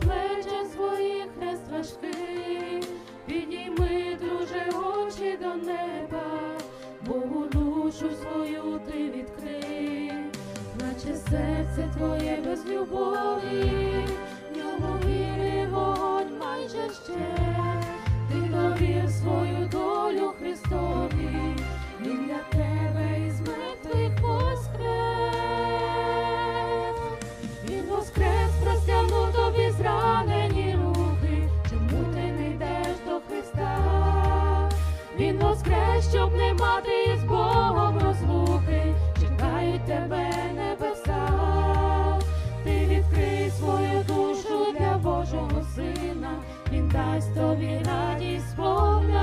плече своїх, хрест важкий, підійми, друже, очі до неба, Богу душу свою ти відкрий, наче серце твоє без любові. воскрес, щоб не мати з Богом розлуки, чекають тебе небеса, ти відкрий свою душу для Божого Сина, Він дасть тобі радість повне.